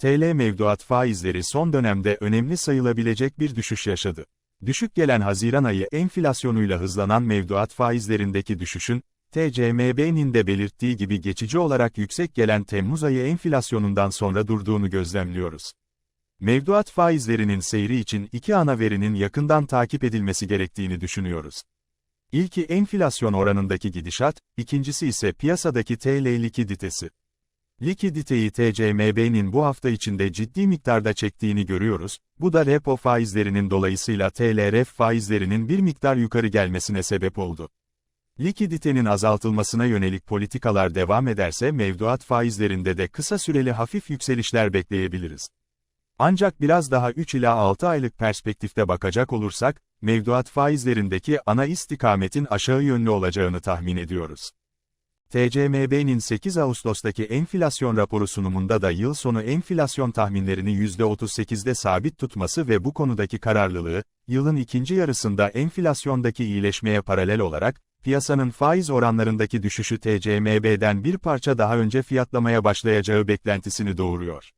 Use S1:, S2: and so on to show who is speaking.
S1: TL mevduat faizleri son dönemde önemli sayılabilecek bir düşüş yaşadı. Düşük gelen Haziran ayı enflasyonuyla hızlanan mevduat faizlerindeki düşüşün, TCMB'nin de belirttiği gibi geçici olarak yüksek gelen Temmuz ayı enflasyonundan sonra durduğunu gözlemliyoruz. Mevduat faizlerinin seyri için iki ana verinin yakından takip edilmesi gerektiğini düşünüyoruz. İlki enflasyon oranındaki gidişat, ikincisi ise piyasadaki TL likiditesi. Likiditeyi TCMB'nin bu hafta içinde ciddi miktarda çektiğini görüyoruz, bu da repo faizlerinin dolayısıyla TLRF faizlerinin bir miktar yukarı gelmesine sebep oldu. Likiditenin azaltılmasına yönelik politikalar devam ederse mevduat faizlerinde de kısa süreli hafif yükselişler bekleyebiliriz. Ancak biraz daha 3 ila 6 aylık perspektifte bakacak olursak, mevduat faizlerindeki ana istikametin aşağı yönlü olacağını tahmin ediyoruz. TCMB'nin 8 Ağustos'taki enflasyon raporu sunumunda da yıl sonu enflasyon tahminlerini %38'de sabit tutması ve bu konudaki kararlılığı, yılın ikinci yarısında enflasyondaki iyileşmeye paralel olarak, piyasanın faiz oranlarındaki düşüşü TCMB'den bir parça daha önce fiyatlamaya başlayacağı beklentisini doğuruyor.